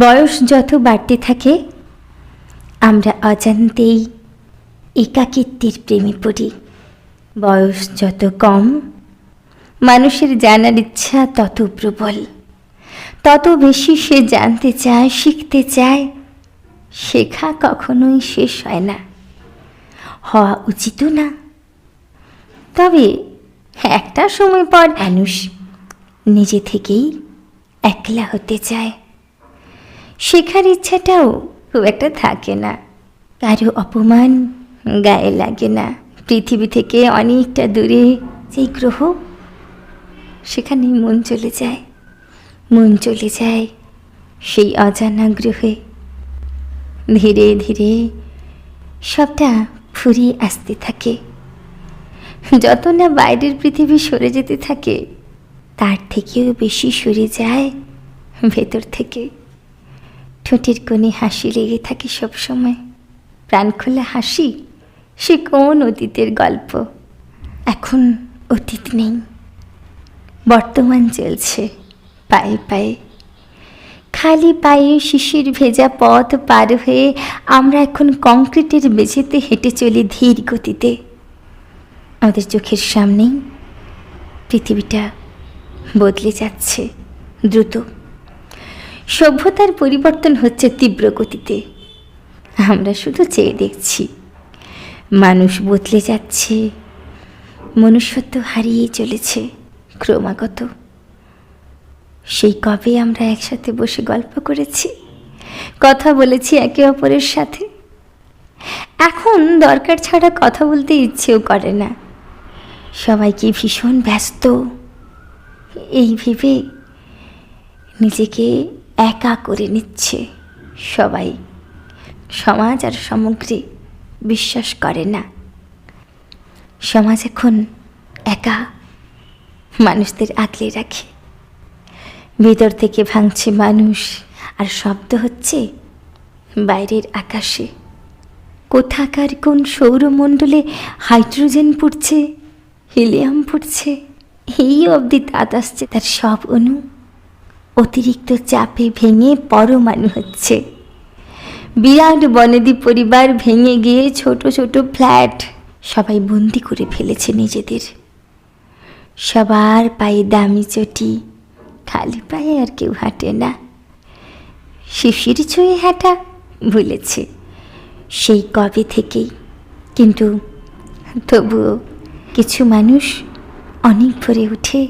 বয়স যত বাড়তে থাকে, আমরা অজান্তেই একাকিত্বের প্রেমে পড়ি। বয়স যত কম, মানুষের জানার ইচ্ছা তত প্রবল। তত বেশি সে জানতে চায়, শিখতে চায়, শেখা কখনোই শেষ হয় না। হওয়া উচিতও না। তবে একটা সময় পর মানুষ নিজে থেকেই একলা হতে চায়। শেখার ইচ্ছাটাও খুব একটা থাকে না। কারও অপমান গায়ে লাগে না। পৃথিবী থেকে অনেকটা দূরে যেই গ্রহ, সেখানে মন চলে যায়। মন চলে যায় সেই অজানা গ্রহে। ধীরে ধীরে সবটা ফুরিয়ে আসতে থাকে। যত না বাইরের পৃথিবী সরে যেতে থাকে, তার থেকেও বেশি সরে যায় ভেতর থেকে। ঠোঁটের কোণে হাসি লেগে থাকে সবসময়। প্রাণ খোলা হাসি, সে কোন অতীতের গল্প? এখন অতীত নেই। বর্তমান চলছে পায়ে পায়ে। খালি পায়ে শিশির ভেজা পথ পার হয়ে আমরা এখন কংক্রিটের মেঝেতে হেঁটে চলি ধীর গতিতে। আমাদের চোখের সামনেই পৃথিবীটা বদলে যাচ্ছে দ্রুত। সভ্যতার পরিবর্তন হচ্ছে তীব্র গতিতে। আমরা শুধু চেয়ে দেখছি। মানুষ বদলে যাচ্ছে। মনুষ্যত্ব হারিয়ে চলেছে ক্রমাগত। সেই কবে আমরা একসাথে বসে গল্প করেছি, কথা বলেছি একে অপরের সাথে? এখন দরকার ছাড়া কথা বলতে ইচ্ছেও করে না। সবাইকে ভীষণ ব্যস্ত? এই ভেবে নিজেকে একা করে নিচ্ছে সবাই। সমাজ আর সামগ্রী বিশ্বাস করে না। সমাজ এখন একা মানুষদের আগলে রাখে। ভিতর থেকে ভাঙছে মানুষ আর শব্দ হচ্ছে বাইরের আকাশে। কোথাকার কোন সৌরমণ্ডলে হাইড্রোজেন পড়ছে, হিলিয়াম পড়ছে, এই অবধি তাত আসছে তার সব অণু অতিরিক্ত চাপে ভেঙে পরমাণু হচ্ছে। বিরাট বনেদি পরিবার ভেঙে গিয়ে ছোট ছোট ফ্ল্যাট সবাই বন্দি করে ফেলেছে নিজেদের। সবার পায়ে দামি চটি, খালি পায়ে আর কেউ হাঁটে না। শিশির ছুঁয়ে হাঁটা ভুলেছে সেই কবে থেকেই। কিন্তু তবুও কিছু মানুষ অনেক ভরে উঠে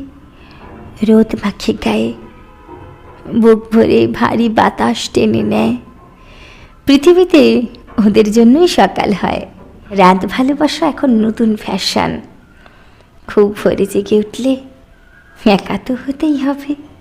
রোদ মাখে গায়ে বুক ভরে ভারী বাতাস টেনে নেয়। পৃথিবীতে ওদের জন্যই সকাল হয়। রাত ভালোবাসা এখন নতুন ফ্যাশন খুব ভরে জেগে উঠলে একা তো হতেই হবে।